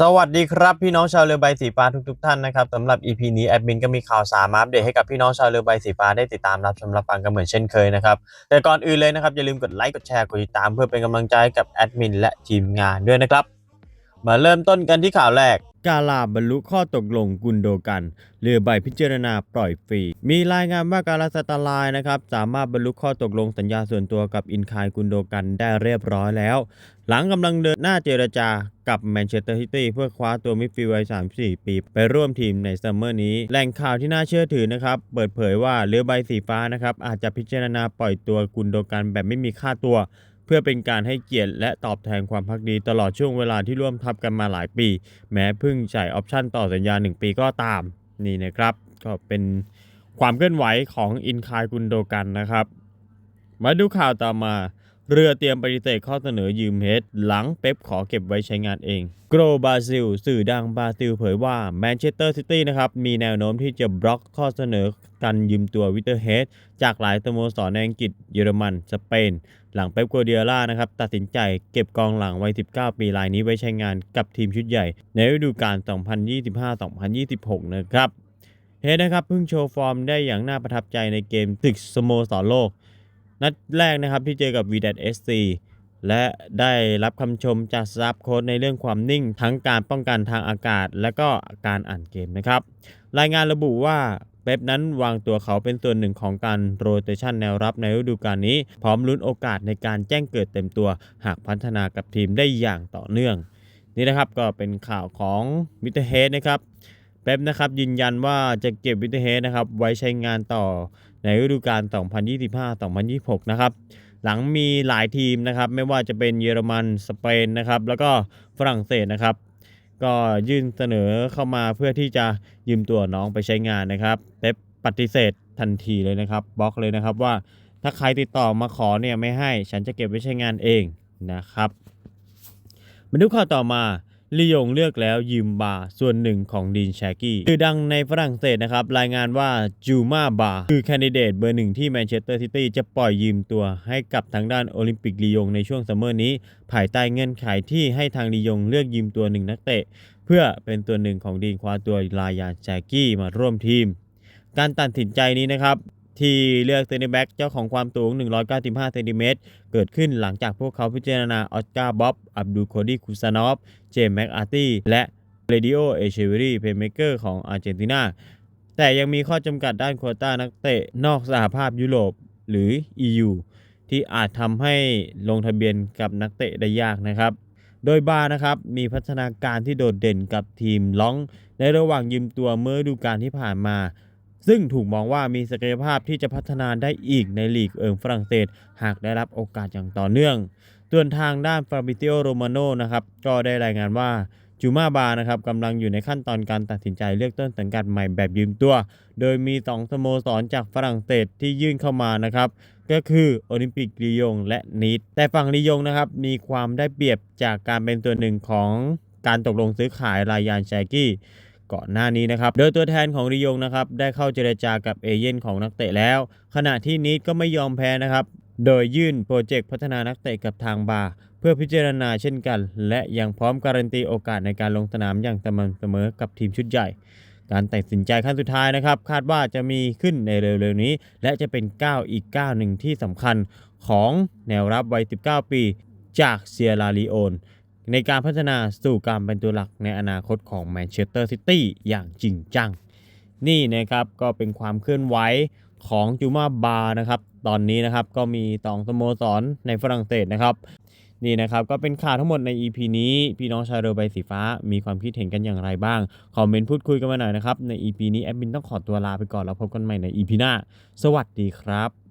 สวัสดีครับพี่น้องชาวเรือใบสีฟ้าทุกๆท่านนะครับสำหรับ EP นี้แอดมินก็มีข่าวสารมาอัปเดตให้กับพี่น้องชาวเรือใบสีฟ้าได้ติดตามรับชมรับฟังกันเหมือนเช่นเคยนะครับแต่ก่อนอื่นเลยนะครับอย่าลืมกดไลค์กดแชร์กดติดตามเพื่อเป็นกำลังใจกับแอดมินและทีมงานด้วยนะครับมาเริ่มต้นกันที่ข่าวแรก กาลาบรรลุข้อตกลงกุนโดกันเรือใบพิจารณาปล่อยฟรี มีรายงานว่าการาสตาลายนะครับสามารถบรรลุข้อตกลงสัญญาส่วนตัวกับอินคายกุนโดกันได้เรียบร้อยแล้ว หลังกำลังเดินหน้าเจรจากับแมนเชสเตอร์ซิตี้เพื่อคว้าตัวมิดฟิลด์วัย 34 ปี ไปร่วมทีมในซัมเมอร์นี้ แหล่งข่าวที่น่าเชื่อถือนะครับ เปิดเผยว่าเรือใบสีฟ้านะครับอาจจะพิจารณาปล่อยตัวกุนโดกันแบบไม่มีค่าตัว เพื่อเป็นการให้เกียรติและตอบแทนความพักดีตลอดช่วงเวลาที่ร่วมทับกันมาหลายปี แม้เพิ่งจ่ายออปชั่นต่อสัญญา 1 ปีก็ตามนี่นะครับก็เป็นความเคลื่อนไหวของอินคายกุนโดกันนะครับ มาดูข่าวต่อมา เรือเตรียมปฏิเสธข้อเสนอยืมเฮดหลังเป๊ปขอเก็บไว้ใช้งานเอง โกลบราซิล สื่อดังบราซิลเผยว่าแมนเชสเตอร์ซิตี้นะครับ มีแนวโน้มที่จะบล็อกข้อเสนอการยืมตัววิเตอร์เฮดจากหลายสโมสรในอังกฤษเยอรมัน สเปน หลังเป๊ปกัวเดียล่านะครับ ตัดสินใจเก็บกองหลังวัย 19 ปีรายนี้ไว้ใช้งานกับทีมชุดใหญ่ ในฤดูกาล 2025-2026 นะครับเฮดนะครับเพิ่งโชว์ฟอร์มได้อย่างน่าประทับใจในเกมตึกสโมสรโลก นัดแรกนะครับที่เจอกับวีดเอสซีและได้รับคำชมจากสตาฟโค้ชในเรื่องความนิ่ง ทั้งการป้องกันทางอากาศ และก็การอ่านเกมนะครับ รายงานระบุว่าเป๊ปนั้นวางตัวเขาเป็นส่วนหนึ่งของการโรเตชันแนวรับในฤดูกาลนี้ พร้อมลุ้นโอกาสในการแจ้งเกิดเต็มตัว หากพัฒนากับทีมได้อย่างต่อเนื่อง นี่นะครับก็เป็นข่าวของมิเตเฮดนะครับ เป๊ปนะครับยืนยันว่าจะเก็บวิเตอร์เฮดนะครับไว้ใช้งานต่อในฤดูกาล 2025-2026 นะครับ หลังมีหลายทีมนะครับ ไม่ว่าจะเป็นเยอรมันสเปนนะครับ แล้วก็ฝรั่งเศสนะครับ ก็ยื่นเสนอเข้ามาเพื่อที่จะยืมตัวน้องไปใช้งานนะครับเป๊ปปฏิเสธทันทีเลยนะครับบล็อกเลยนะครับว่าถ้าใครติดต่อมาขอเนี่ยไม่ให้ ฉันจะเก็บไว้ใช้งานเองนะครับมาดูข่าวต่อมา ลียงเลือกแล้วยืมบาร์ส่วนหนึ่งของดีนแชกกี้คือดังในฝรั่งเศสนะครับ รายงานว่าจูมาบาร์คือแคนดิเดตเบอร์หนึ่งที่แมนเชสเตอร์ซิตี้จะปล่อยยืมตัวให้กับทางด้านโอลิมปิกลียงในช่วงซัมเมอร์นี้ ภายใต้เงื่อนไขที่ให้ทางลียงเลือกยืมตัวหนึ่งนักเตะ เพื่อเป็นตัวหนึ่งของดีนคว้าตัวลายานแชกกี้มาร่วมทีม การตัดสินใจนี้นะครับ ที่เลือกเซนเตอร์แบ็กเจ้าของความสูง 195เซนติเมตรเกิดขึ้นหลังจากพวกเขาพิจารณาออสการ์บ๊อบ อับดูโคดีคุซานอฟ เจมส์แม็กอาร์ตี้ และเรดิโอเอเชเวรีเพย์เมเกอร์ของอาร์เจนตินา แต่ยังมีข้อจำกัดด้านโควต้านักเตะนอกสหภาพยุโรปหรือ EU ที่อาจทำให้ลงทะเบียนกับนักเตะได้ยากนะครับ โดยบาร์นะครับมีพัฒนาการที่โดดเด่นกับทีมล้อง ในระหว่างยืมตัวเมื่อดูกาลที่ผ่านมา ซึ่งถูกมองว่ามีศักยภาพที่จะพัฒนาได้อีกในลีกเอิงฝรั่งเศส หากได้รับโอกาสอย่างต่อเนื่องส่วนทางด้านฟาบิเตียโรมาโนนะครับก็ได้รายงานว่าจูมาบานะครับกำลังอยู่ในขั้นตอนการตัดสินใจเลือกต้นสังกัดใหม่แบบยืมตัว โดยมี 2 สโมสรจากฝรั่งเศสที่ยื่นเข้ามานะครับ ก็คือโอลิมปิกลียงและนีดแต่ฝั่งลียงนะครับมีความได้เปรียบจากการเป็นตัวหนึ่งของการตกลงซื้อขายรายยานแชกี้ ก่อนหน้านี้นะครับ โดยตัวแทนของริยงนะครับได้เข้าเจรจากับเอเย่นของนักเตะแล้ว ขณะที่นีดก็ไม่ยอมแพ้นะครับ โดยยื่นโปรเจกต์พัฒนานักเตะกับทางบาเพื่อพิจารณาเช่นกัน และยังพร้อมการันตีโอกาสในการลงสนามอย่างสม่ำเสมอกับทีมชุดใหญ่ การตัดสินใจขั้นสุดท้ายนะครับ คาดว่าจะมีขึ้นในเร็วๆนี้ และจะเป็นก้าวอีกก้าวหนึ่งที่สำคัญของแนวรับวัย 19 ปี จากเซียราลีโอน ในการพัฒนาสู่การเป็นตัวหลักในอนาคตของแมนเชสเตอร์ซิตี้อย่างจริงจัง นี่นะครับก็เป็นความเคลื่อนไหวของจูมาบาร์นะครับ ตอนนี้นะครับก็มีสองสโมสรในฝรั่งเศสนะครับนี่นะครับก็เป็นข่าวทั้งหมดใน EP นี้ พี่น้องชาวเรือใบสีฟ้ามีความคิดเห็นกันอย่างไรบ้าง คอมเมนต์พูดคุยกันมาหน่อยนะครับ ใน EP นี้แอดมินต้องขอตัวลาไปก่อนแล้วพบกันใหม่ใน EP หน้า สวัสดีครับ